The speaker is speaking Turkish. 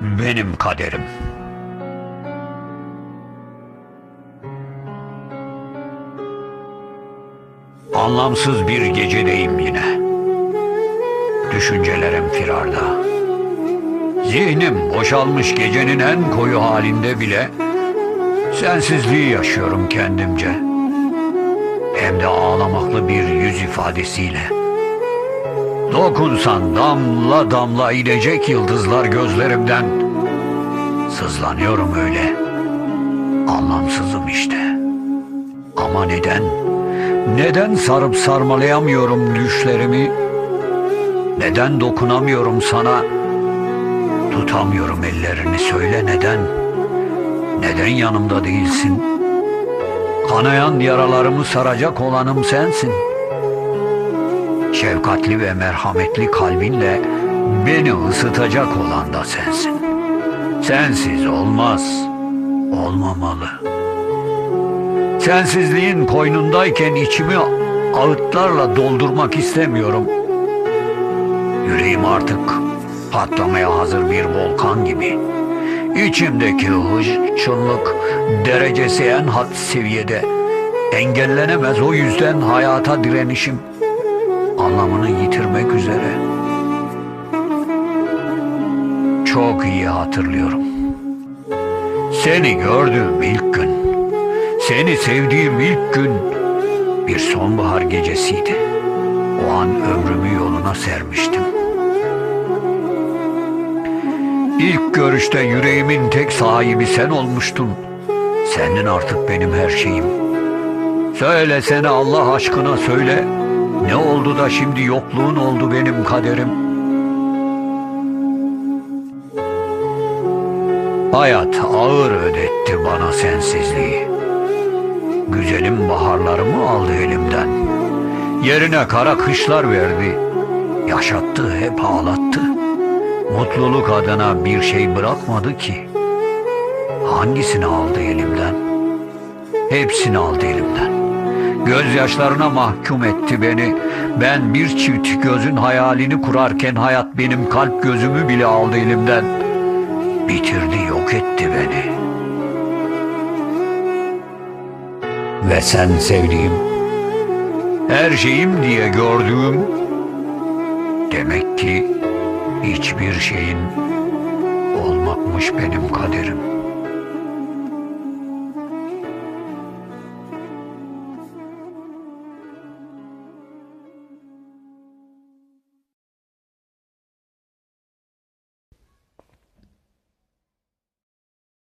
benim kaderim. Anlamsız bir gecedeyim yine. Düşüncelerim firarda. Zihnim boşalmış gecenin en koyu halinde bile sensizliği yaşıyorum kendimce. Hem de ağlamaklı bir yüz ifadesiyle. Dokunsan damla damla inecek yıldızlar gözlerimden. Sızlanıyorum öyle. Anlamsızım işte. Ama neden? Neden sarıp sarmalayamıyorum düşlerimi? Neden dokunamıyorum sana? Tutamıyorum ellerini söyle neden? Neden yanımda değilsin? Kanayan yaralarımı saracak olanım sensin. Şefkatli ve merhametli kalbinle beni ısıtacak olan da sensin. Sensiz olmaz, olmamalı. Sensizliğin koynundayken içimi ağıtlarla doldurmak istemiyorum. Yüreğim artık patlamaya hazır bir volkan gibi. İçimdeki hışçınlık derecesi en had seviyede. Engellenemez o yüzden hayata direnişim anlamını yitirmek üzere. Çok iyi hatırlıyorum. Seni gördüğüm ilk gün, seni sevdiğim ilk gün bir sonbahar gecesiydi. O an ömrümü yoluna sermiştim. İlk görüşte yüreğimin tek sahibi sen olmuştun. Senin artık benim her şeyim. Söylesene Allah aşkına söyle. Ne oldu da şimdi yokluğun oldu benim kaderim? Hayat ağır ödetti bana sensizliği. Güzelim baharlarımı aldı elimden. Yerine kara kışlar verdi. Yaşattı, hep ağlattı. Mutluluk adına bir şey bırakmadı ki. Hangisini aldı elimden? Hepsini aldı elimden. Gözyaşlarına mahkum etti beni. Ben bir çift gözün hayalini kurarken hayat benim kalp gözümü bile aldı elimden. Bitirdi, yok etti beni. Ve sen sevdiğim, her şeyim diye gördüğüm, demek ki hiçbir şeyin olmakmış benim kaderim.